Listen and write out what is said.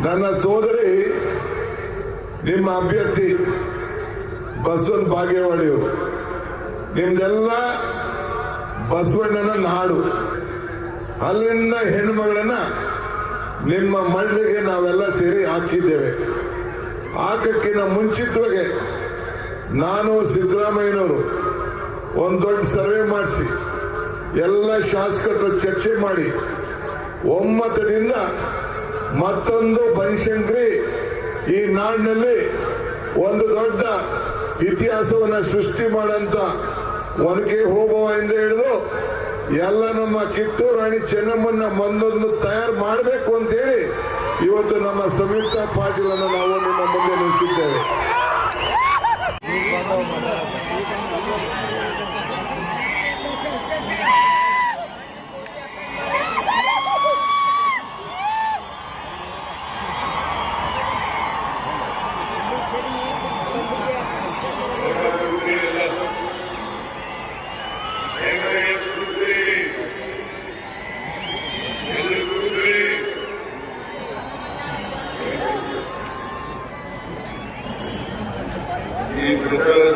ನನ್ನ ಸೋದರಿ, ನಿಮ್ಮ ಅಭ್ಯರ್ಥಿ ಬಸವನ್ ಬಾಗೇವಾಡಿಯವರು ನಿಮ್ದೆಲ್ಲ ಬಸವಣ್ಣನ ನಾಡು. ಅಲ್ಲಿಂದ ಹೆಣ್ಮಗಳನ್ನ ನಿಮ್ಮ ಮಳ್ಳಿಗೆ ನಾವೆಲ್ಲ ಸೇರಿ ಹಾಕಿದ್ದೇವೆ. ಹಾಕಕ್ಕಿಂತ ಮುಂಚಿತವಾಗಿ ನಾನು ಸಿದ್ದರಾಮಯ್ಯನವರು ಒಂದು ದೊಡ್ಡ ಸರ್ವೆ ಮಾಡಿಸಿ, ಎಲ್ಲ ಶಾಸಕರು ಚರ್ಚೆ ಮಾಡಿ ಒಮ್ಮತದಿಂದ ಮತ್ತೊಂದು ಬನಶಂಕರಿ ಈ ನಾಡಿನಲ್ಲಿ ಒಂದು ದೊಡ್ಡ ಇತಿಹಾಸವನ್ನ ಸೃಷ್ಟಿ ಮಾಡಂತ ಒನಕೆ ಎಂದು ಹಿಡಿದು ಎಲ್ಲ ನಮ್ಮ ಕಿತ್ತೂರು ರಾಣಿ ಚೆನ್ನಮ್ಮನ ಮಂದೊಂದು ತಯಾರು ಮಾಡಬೇಕು ಅಂತೇಳಿ ಇವತ್ತು ನಮ್ಮ ಸಂಯುಕ್ತ ಪಾಟೀಲನ್ನು ನಾವು ನಿಮ್ಮ ಮುಂದೆ ನಿಲ್ಲಿಸಿದ್ದೇವೆ. శ్రీ కృత